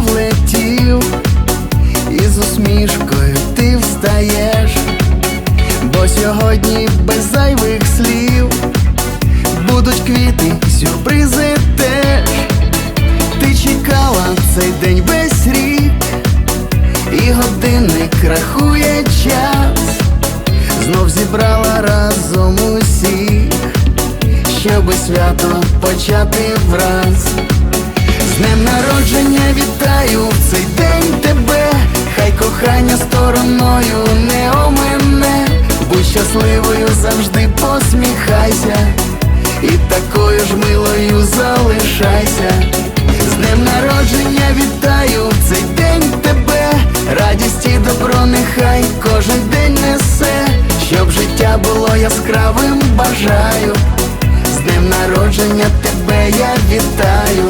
влетів, і з усмішкою ти встаєш, бо сьогодні без зайвих слів будуть квіти, сюрпризи теж. Ти чекала цей день весь рік, і годинник рахує час, знов зібрала разом усіх, щоби свято почати враз. Днем народження вітаю в цей день тебе, хай кохання стороною не омине, будь щасливою завжди посміхайся, і такою ж милою залишайся. З днем народження вітаю в цей день тебе, радість і добро нехай кожен день несе, щоб життя було яскравим, бажаю. З днем народження тебе я вітаю.